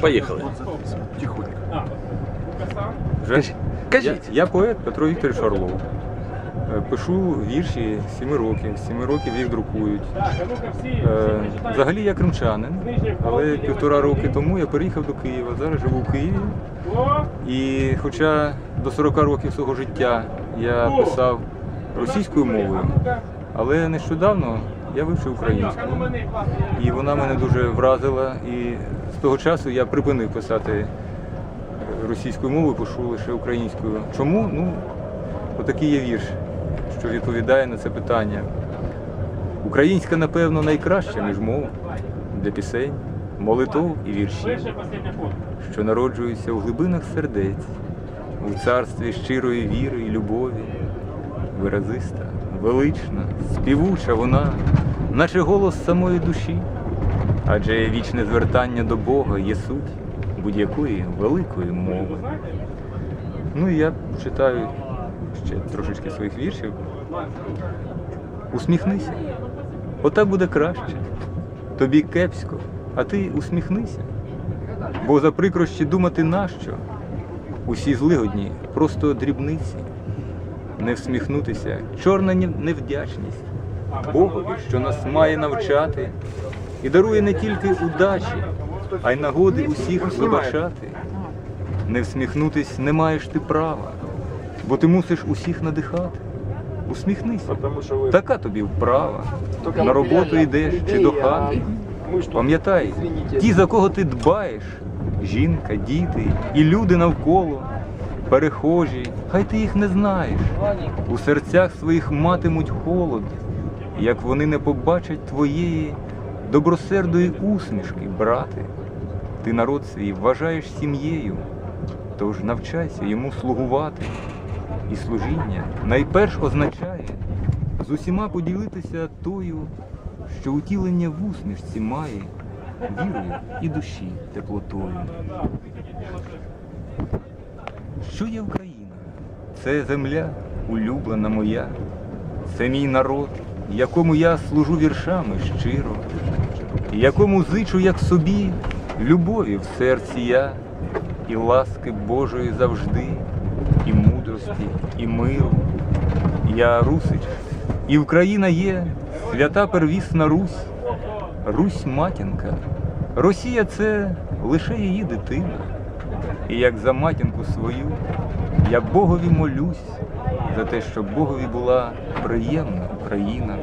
Поїхали. Тихонько. Вже? Кажіть. Я, я поет Петро Вікторович Орлов. Е, Пишу вірші з 7 років. З 7 років їх друкують. Е, Взагалі я кримчанин, але півтора роки тому я переїхав до Києва. Зараз живу в Києві. І хоча до 40 років свого життя я писав російською мовою, але нещодавно я вивчив українську. І вона мене дуже вразила. І з того часу я припинив писати російською мовою, пишу лише українською. Чому? Ну, отакий є вірш, що відповідає на це питання. Українська, напевно, найкраща між мов для пісень, молитов і віршів, що народжуються у глибинах сердець, у царстві щирої віри і любові. Виразиста, велична, співуча вона, наче голос самої душі, адже вічне звертання до Бога є суть будь-якої великої мови. Ну і я читаю ще трошечки своїх віршів. Усміхнися. Отак буде краще. Тобі кепсько, а ти усміхнися. Бо за прикрощі думати нащо? Усі злигодні просто дрібниці. Не всміхнутися, чорна невдячність. Богові, що нас має навчати, і дарує не тільки удачі, а й нагоди усіх вибачати. Не всміхнутись не маєш ти права, бо ти мусиш усіх надихати. Усміхнися. Така тобі вправа. На роботу йдеш чи до хати. Пам'ятай, ті, за кого ти дбаєш, жінка, діти і люди навколо, перехожі, хай ти їх не знаєш. У серцях своїх матимуть холод, як вони не побачать твоєї добросердої усмішки, брате. Ти народ свій вважаєш сім'єю, тож навчайся йому слугувати. І служіння найперш означає з усіма поділитися тою, що утілення в усмішці має вірою і душі теплотою. Що є Україна? Це земля, улюблена моя, це мій народ, якому я служу віршами щиро, якому зичу, як собі, любові в серці я, і ласки Божої завжди, і мудрості, і миру. Я Русич, і Україна є, свята первісна Русь, Русь матінка. Росія це лише її дитина. І як за матінку свою я Богові молюсь за те, щоб Богові була приємна Україна.